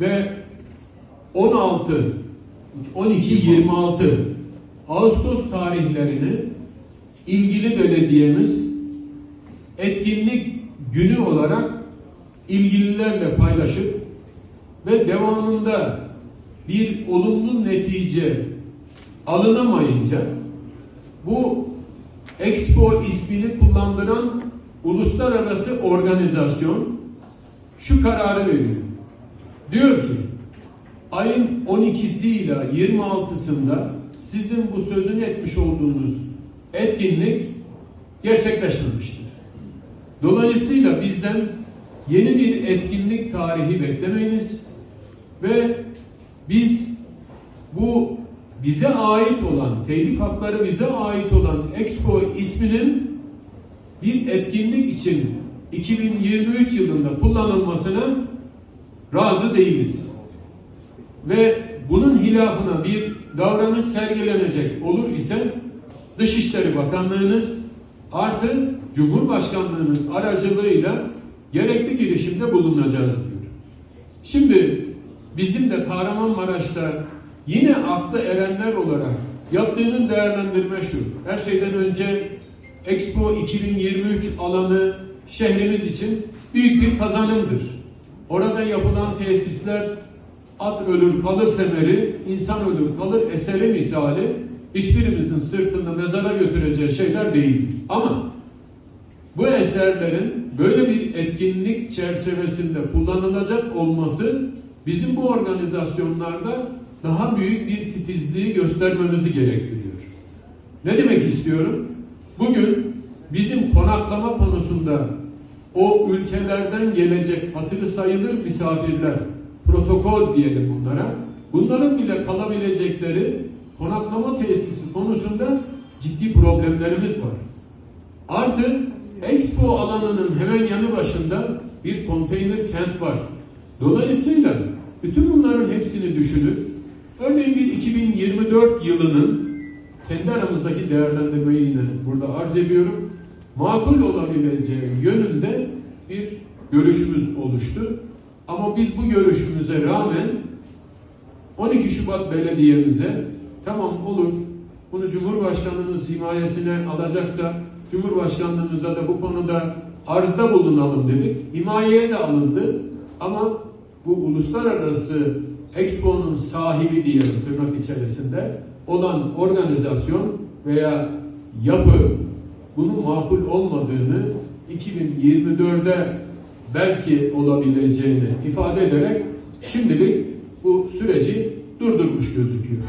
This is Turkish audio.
ve 16 12 26 Ağustos tarihlerini ilgili belediyemiz etkinlik günü olarak ilgililerle paylaşıp ve devamında bir olumlu netice alınamayınca bu Expo ismini kullandıran uluslararası organizasyon şu kararı veriyor. Diyor ki ayın 12'si ile 26'sında sizin bu sözünü etmiş olduğunuz etkinlik gerçekleşmemiştir. Dolayısıyla bizden yeni bir etkinlik tarihi beklemeyiniz ve biz bu bize ait olan, telif hakları bize ait olan Expo isminin bir etkinlik için 2023 yılında kullanılmasına razı değiliz. Ve bunun hilafına bir davranış sergilenecek olur ise Dışişleri Bakanlığınız artı Cumhurbaşkanlığınız aracılığıyla gerekli girişimde bulunacağız diyor. Şimdi bizim de Kahramanmaraş'ta yine aklı erenler olarak yaptığımız değerlendirme şu. Her şeyden önce Expo 2023 alanı şehrimiz için büyük bir kazanımdır. Orada yapılan tesisler at ölür kalır semeri, insan ölür kalır eseri misali hiçbirimizin sırtında mezara götüreceği şeyler değildir. Ama bu eserlerin böyle bir etkinlik çerçevesinde kullanılacak olması bizim bu organizasyonlarda daha büyük bir titizliği göstermemizi gerektiriyor. Ne demek istiyorum? Bugün bizim konaklama konusunda o ülkelerden gelecek hatırı sayılır misafirler, protokol diyelim bunlara, bunların bile kalabilecekleri konaklama tesisi konusunda ciddi problemlerimiz var. Artı Expo alanının hemen yanı başında bir konteyner kent var. Dolayısıyla bütün bunların hepsini düşünüp örneğin bir 2024 yılının kendi aramızdaki değerlendirmeyi yine burada arz ediyorum. Makul olabileceği yönünde bir görüşümüz oluştu. Ama biz bu görüşümüze rağmen 12 Şubat belediyemize tamam olur bunu Cumhurbaşkanımız himayesine alacaksa Cumhurbaşkanlığımıza da bu konuda arzda bulunalım dedik. Himayeye de alındı ama bu uluslararası Expo'nun sahibi diyelim tırnak içerisinde olan organizasyon veya yapı bunun makul olmadığını 2024'de belki olabileceğini ifade ederek şimdilik bu süreci durdurmuş gözüküyor.